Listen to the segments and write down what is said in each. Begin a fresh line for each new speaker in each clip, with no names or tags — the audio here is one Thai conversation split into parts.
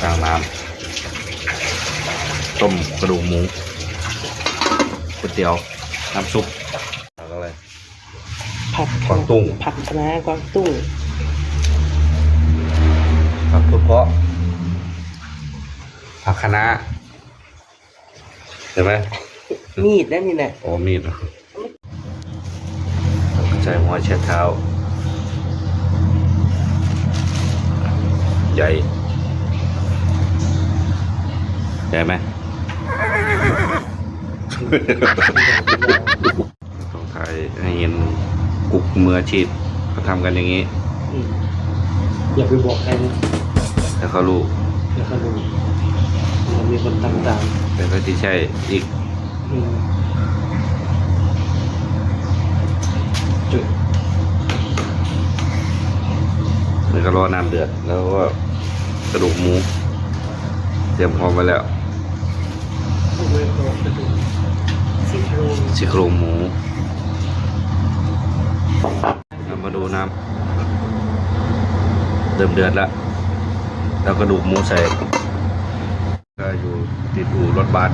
สั่งน้ำต้มกระดูกหมูก๋วยเตี๋ยว น้ำซุปแล้วก็อะไร
ผัด
กวางตุ้ง
ผัดคะน้ากวางตุ้ง
ผักทุเพาะผักคะน้าเห็นไหม
มีดนั่นนี่แหละ
โอ้มีดเหรอใส่หัวเช็ดเท้า ใหญ่ ใหญ่ไหมต้องถ่ายให้เห็นกุกมืออาชีพเขาทำกันอย่างนี้
อืมอย่าไปบอกใครนะ
แล้วเขารู้
เดี๋ยวเขาดูมันมีคนตามตาม
แต่ก็ที่ใช่อีก
อืมจุด
มันก็รอน้ำเดือดแล้วก็กระดูกหมู เตรียมพร้อมไว้แล้ว
ซี่โครง
ซี่โครงหมูเรามาดูน้ำเริ่มเดือดแล้วแล้วกระดูกหมูใส่ก็อยู่ติดอู่รถบัส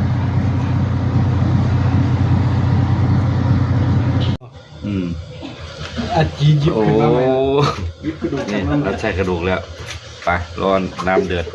อืม
อาจียิบ
โอ้
ขึ้นมาไหมยิบกระดูก
นี่
ขึ้นมาไหม
เราใช้กระดูกแล้ว ไปร้อนน้ำเดือด